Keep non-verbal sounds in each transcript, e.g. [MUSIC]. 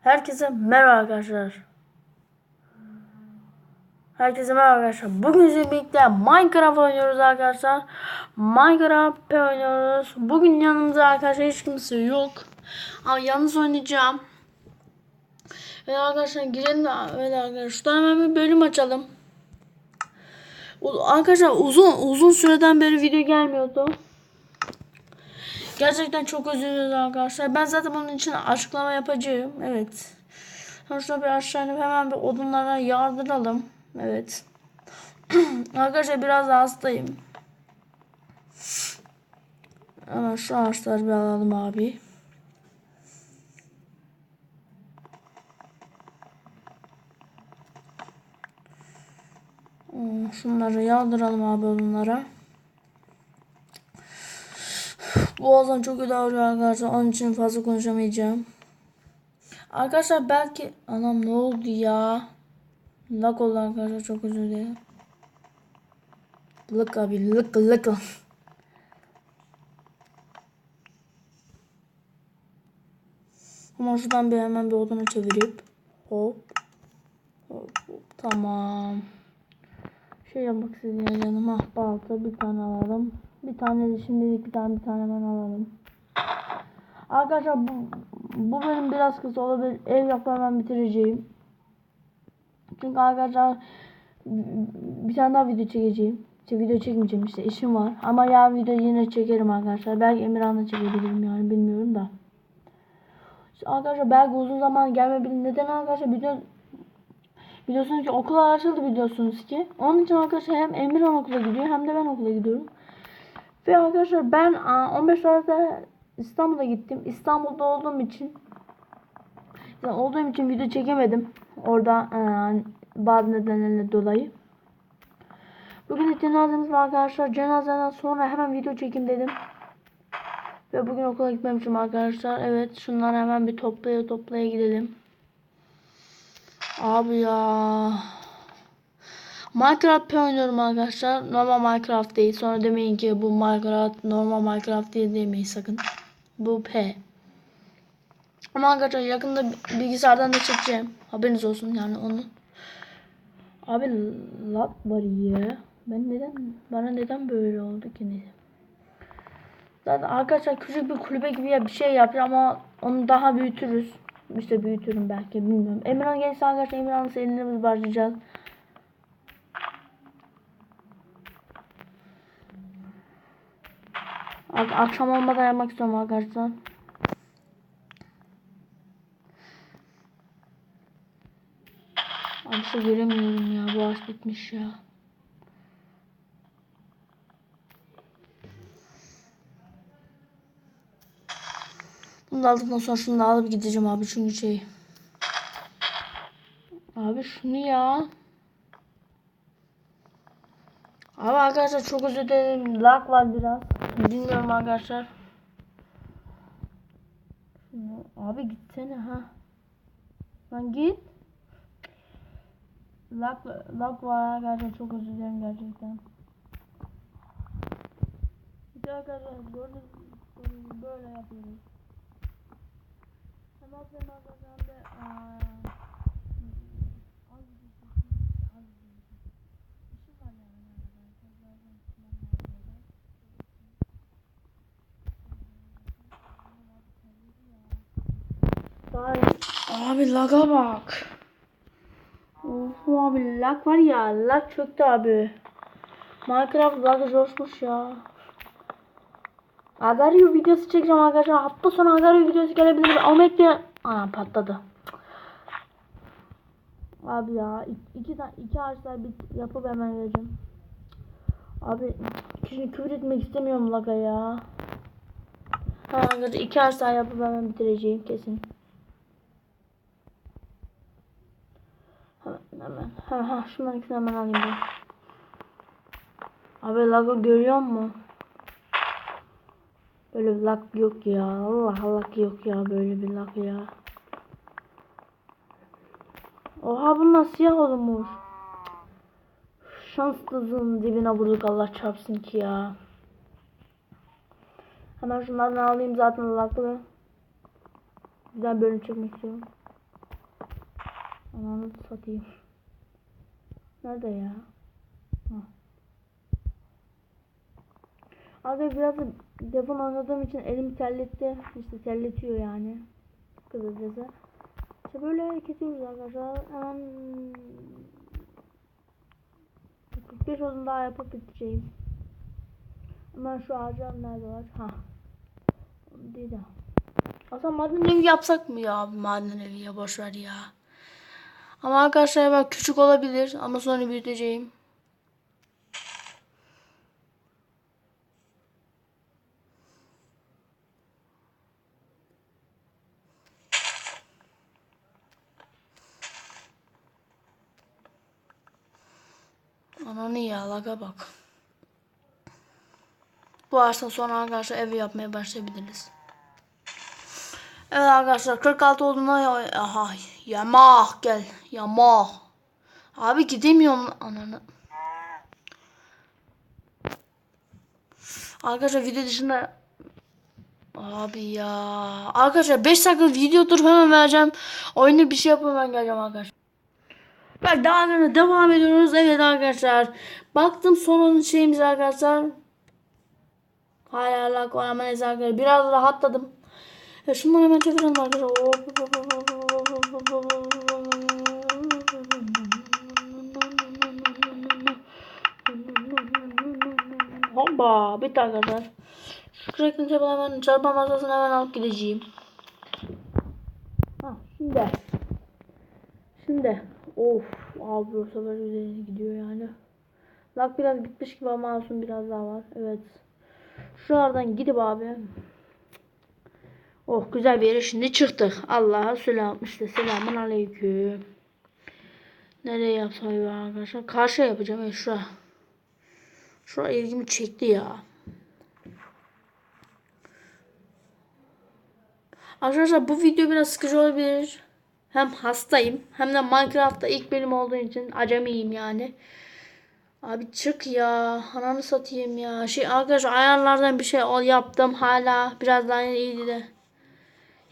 herkese merhaba arkadaşlar. Herkese merhaba arkadaşlar. Bugün sizinle birlikte Minecraft oynuyoruz arkadaşlar. Minecraft oynuyoruz. Bugün yanımızda arkadaşlar hiç kimse yok. Ama yalnız oynayacağım. Evet arkadaşlar girelim de evet arkadaşlar. Hemen bir bölüm açalım. Arkadaşlar uzun uzun süreden beri video gelmiyordu. Gerçekten çok özür dileriz arkadaşlar. Ben zaten bunun için açıklama yapacağım. Evet. Şurada bir aşağı inip hemen bir odunlara yardıralım. Evet. [CLEARS THROAT] arkadaşlar biraz hastayım. Hemen şu ağaçları bir alalım abi. Hmm, Şunları yağdıralım abi odunlara. Boğazım çok kötü ağrıyor arkadaşlar. Onun için fazla konuşamayacağım. Arkadaşlar belki... Anam ne oldu ya? Lak oldu arkadaşlar çok özür dilerim. Lık abi lık lık. Ama şuradan bir hemen bir odunu çevirip hop hop, hop. tamam. Şey yapmak istedim ya canım. Ah balta bir tane alalım. Bir tane de şimdilik bir tane bir tane hemen alalım. Arkadaşlar bu, bu benim biraz kısa olabilir. Ev ben bitireceğim. Çünkü arkadaşlar bir tane daha video çekeceğim. İşte video çekmeyeceğim işte işim var. Ama ya video yine çekerim arkadaşlar. Belki Emirhan'la çekebilirim yani bilmiyorum da. İşte arkadaşlar belki uzun zaman gelmeyebilir. Neden arkadaşlar biliyor, biliyorsunuz ki okullar açıldı biliyorsunuz ki. Onun için arkadaşlar hem Emirhan okula gidiyor hem de ben okula gidiyorum. Ve arkadaşlar ben aa, 15 Aralık'ta İstanbul'a gittim. İstanbul'da olduğum için yani olduğum için video çekemedim. Orada bazı nedenlerle dolayı. Bugün de cenazemiz var arkadaşlar. Cenazeden sonra hemen video çekim dedim. Ve bugün okula gitmemişim arkadaşlar. Evet şunları hemen bir toplaya toplaya gidelim. Abi ya. Minecraft oynuyorum arkadaşlar. Normal Minecraft değil. Sonra demeyin ki bu Minecraft normal Minecraft değil demeyin sakın. Bu P. Ama arkadaşlar yakında bilgisayardan da çekeceğim. Haberiniz olsun yani onu. Abi lat var ya. Ben neden bana neden böyle oldu ki neyse. Zaten arkadaşlar küçük bir kulübe gibi bir şey yapacağım ama onu daha büyütürüz. İşte büyütürüm belki bilmiyorum. Emirhan gelirse arkadaşlar Emirhan'ın seninle başlayacağız. Ak- Akşam olmadan yapmak istiyorum arkadaşlar. Abi şey göremiyorum ya. Bu ağaç bitmiş ya. Bunu da aldıktan sonra şunu da alıp gideceğim abi çünkü şey. Abi şunu ya. Abi arkadaşlar çok özür dilerim. Lag var biraz. Bilmiyorum arkadaşlar. Şunu- Abi gitsene ha. Lan git. Lag, lag var arkadaşlar çok özür dilerim gerçekten. İşte arkadaşlar gördüğünüz böyle yapıyoruz. Abi laga bak. Of abi lag var ya lag çöktü abi. Minecraft lag coşmuş ya. Agario videosu çekeceğim arkadaşlar. Hafta sonu Agario videosu gelebilir. Omek'te Aa patladı. Abi ya iki, iki, ağaçlar bir yapıp hemen vereceğim. Abi şimdi küfür etmek istemiyorum laga ya. Ha arkadaşlar iki ağaçlar yapıp hemen bitireceğim kesin. Hemen hemen. Ha ha şundan hemen alayım ben. Abi lagı görüyor musun? Böyle bir lag yok ya. Allah lag yok ya böyle bir lag ya. Oha bunlar siyah olmuş. Şanslısın dibine vurduk Allah çarpsın ki ya. Hemen şunlardan alayım zaten laglı. Güzel bölüm çekmek istiyorum. Ananı satayım. Nerede ya? Ha. Abi biraz da telefon oynadığım için elim terletti. İşte terletiyor yani. Kısacası. İşte böyle kesiyoruz arkadaşlar. Hemen 45 odun daha yapıp bitireceğim. Hemen şu ağacım nerede var? Ha. Değil de. Aslında maden evi yapsak mı ya? Maden evi ya boş ver ya. Ama arkadaşlar ben küçük olabilir ama sonra büyüteceğim. Laga bak. Bu ağaçtan sonra arkadaşlar evi yapmaya başlayabiliriz. Evet arkadaşlar 46 olduğuna ya aha yamak gel yamak. Abi gidemiyorum ananı. Arkadaşlar video dışında Abi ya. Arkadaşlar 5 dakika video durup hemen vereceğim. Oyunda bir şey yapıp hemen geleceğim arkadaşlar. Ben daha devam ediyoruz. Evet arkadaşlar. Baktım sonun şeyimiz arkadaşlar. Hala lag var ama neyse arkadaşlar. Biraz rahatladım. Ya şunları hemen çevirelim arkadaşlar. Hoppa bitti arkadaşlar. Şu crackling hemen çarpma masasını hemen alıp gideceğim. Ha şimdi. Of abi bu sefer üzerine gidiyor yani. Lag biraz gitmiş gibi ama olsun biraz daha var. Evet. Şuralardan gidip abi. Oh güzel bir yere şimdi çıktık. Allah'a selam işte selamun aleyküm. Nereye yapsam arkadaşlar? Karşı yapacağım. Evet şura. Şura ilgimi çekti ya. Arkadaşlar bu video biraz sıkıcı olabilir. Hem hastayım hem de Minecraft'ta ilk bölüm olduğu için acemiyim yani. Abi çık ya. Ananı satayım ya. Şey arkadaşlar ayarlardan bir şey ol yaptım hala. Biraz daha iyiydi de.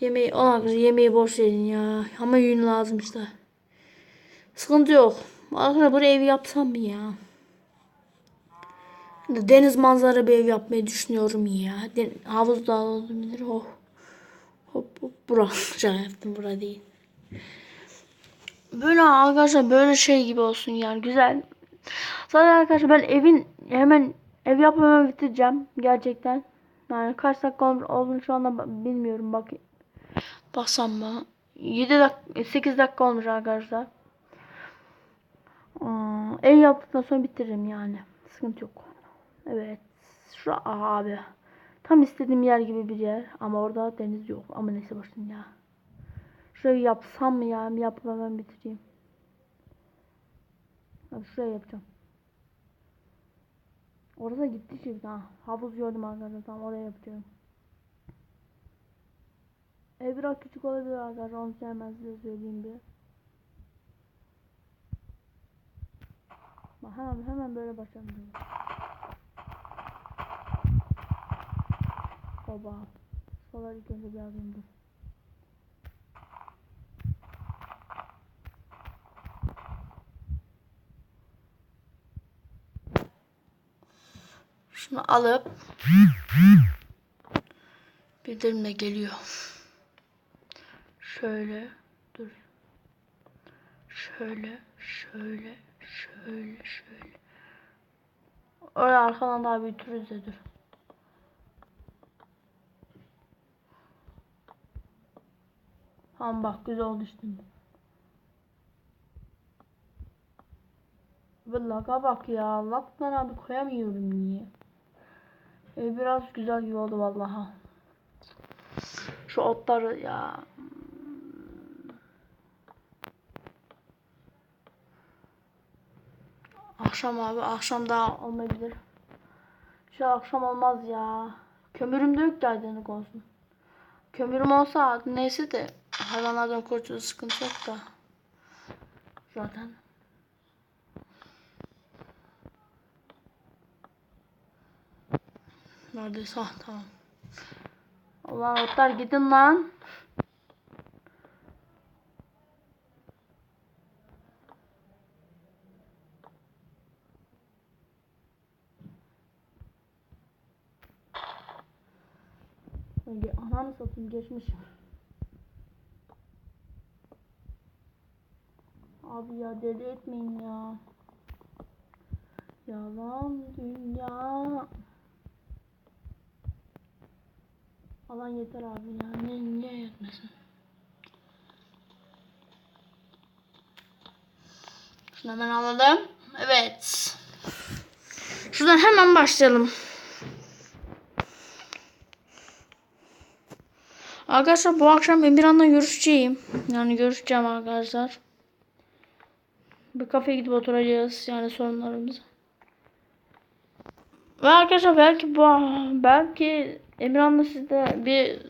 Yemeği o arkadaşlar yemeği boş verin ya. Ama yün lazım işte. Sıkıntı yok. Arkadaşlar buraya ev yapsam mı ya? Deniz manzara bir ev yapmayı düşünüyorum ya. Den havuz da olabilir. Oh. Hop hop bura. [LAUGHS] Şaka yaptım bura değil. Böyle arkadaşlar böyle şey gibi olsun yani güzel. Zaten arkadaşlar ben evin hemen ev yapmamı bitireceğim gerçekten. Yani kaç dakika olduğunu şu anda bilmiyorum bak. Baksam mı? 7 dakika 8 dakika olmuş arkadaşlar. Aa, ev yaptıktan sonra bitiririm yani. Sıkıntı yok. Evet. Şu abi. Tam istediğim yer gibi bir yer ama orada deniz yok. Ama neyse başım ya. Şurayı yapsam mı ya? Hemen bitireyim. Abi şuraya yapacağım. Orada gitti şimdi ha. Havuz gördüm arkadaşlar. Tamam oraya yapacağım. Ev biraz küçük olabilir arkadaşlar. Onu hemen size söyleyeyim bir. Bak hemen hemen böyle başlayalım. Baba. Solar ilk önce bir alayım dur. Şunu alıp bildirimle geliyor. Şöyle dur. Şöyle, şöyle, şöyle, şöyle. Oraya arkadan daha büyütürüz de dur. Tamam bak güzel oldu. Ve laga bak ya. Lagdan abi koyamıyorum niye? E, biraz güzel gibi oldu vallahi. Şu otları ya. Akşam abi akşam daha olmayabilir. Şu akşam olmaz ya. Kömürüm de yok ki aydınlık olsun. Kömürüm olsa neyse de hayvanlardan kurtulur sıkıntı yok da. Zaten. Neredeyse ah tamam. Allah otlar gidin lan. Önce ananı satayım geçmiş. Abi ya deli etmeyin ya. Yalan dünya. Alan yeter abi ya. Ne, niye yetmesin? Şunu hemen alalım. Evet. Şuradan hemen başlayalım. Arkadaşlar bu akşam Emirhan'la görüşeceğim. Yani görüşeceğim arkadaşlar. Bir kafeye gidip oturacağız yani sorunlarımızı. Ve arkadaşlar belki bu belki Emirhan'la sizde bir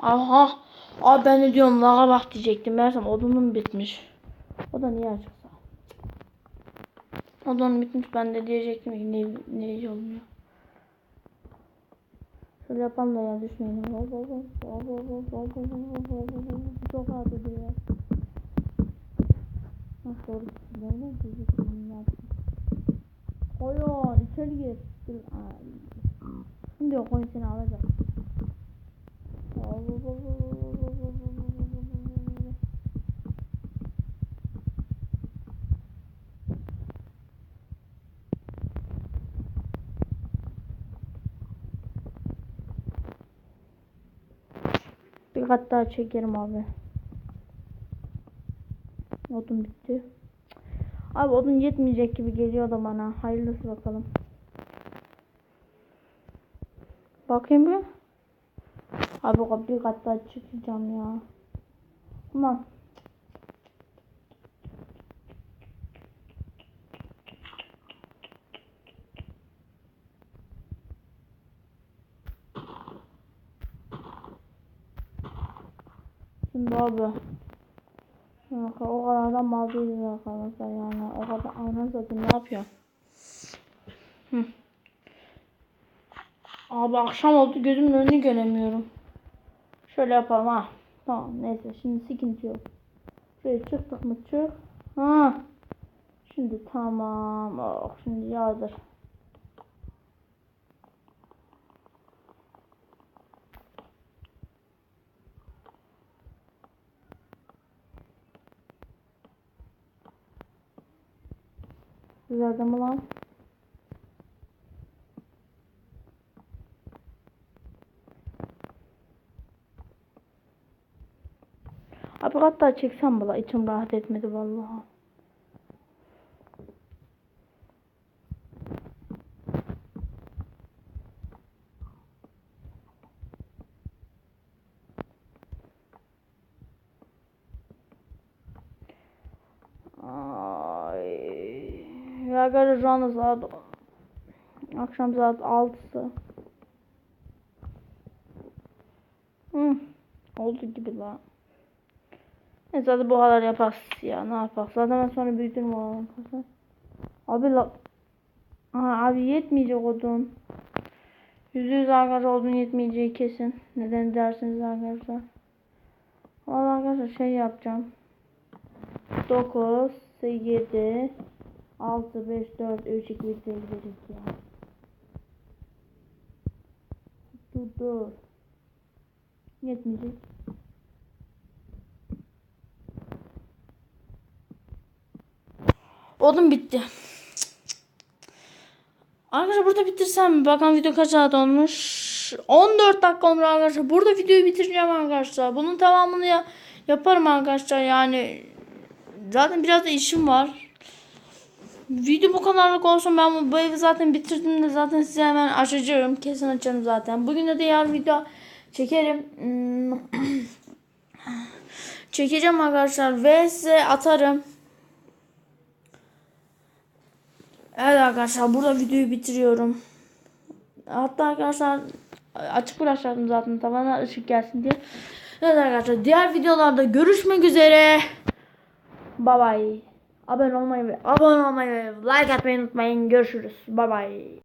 aha Aa ben de diyorum laga bak diyecektim. Mersem odunum bitmiş. O da niye açıksa? Odun bitmiş ben de diyecektim ki ne, ne olmuyor. Şöyle yapalım da ya düşmeyelim. Çok ağır ya. Nasıl doğru Koyun içeri gir diyor koyun seni alacak. Bir kat daha çekerim abi. Odun bitti. Abi odun yetmeyecek gibi geliyor da bana. Hayırlısı bakalım. Bakayım bir. Abi o bir kat daha çıkacağım ya. Ulan. Şimdi abi. O kadar da mal değiliz arkadaşlar yani. O kadar anam zaten ne yapıyor? Abi akşam oldu gözümün önünü göremiyorum. Şöyle yapalım ha. Tamam neyse şimdi sıkıntı yok. Şuraya çıktık mı çık. Ha. Şimdi tamam. Oh, şimdi yağdır. Güzel mi lan? Abi hatta çeksem bala içim rahat etmedi vallahi. Ya arkadaşlar şu anda saat akşam saat 6'sı. Hı. Oldu gibi la. Neyse hadi bu kadar yaparız ya ne yapak. Zaten ben sonra büyütürüm o arkadaşlar. Abi la. Aha, abi yetmeyecek odun. Yüzde yüz arkadaşlar odun yetmeyeceği kesin. Neden dersiniz arkadaşlar. Valla arkadaşlar şey yapacağım. 9 7 6 5 4 3 2 1 gideriz ya. Dur dur. Yetmeyecek. Odun bitti. Arkadaşlar burada bitirsem bakalım video kaç saat olmuş. 14 dakika olmuş arkadaşlar. Burada videoyu bitireceğim arkadaşlar. Bunun tamamını ya yaparım arkadaşlar. Yani zaten biraz da işim var. Video bu kadarlık olsun. Ben bu, evi zaten bitirdim de zaten size hemen açacağım. Kesin açarım zaten. Bugün de yarın video çekerim. Hmm. [CLEARS THROAT] Çekeceğim arkadaşlar ve size atarım. Evet arkadaşlar burada videoyu bitiriyorum. Hatta arkadaşlar açık bıraktım zaten tavana ışık gelsin diye. Evet arkadaşlar diğer videolarda görüşmek üzere. Bye bye. Abone olmayı ve abone olmayı ve like atmayı unutmayın. Görüşürüz. Bye bye.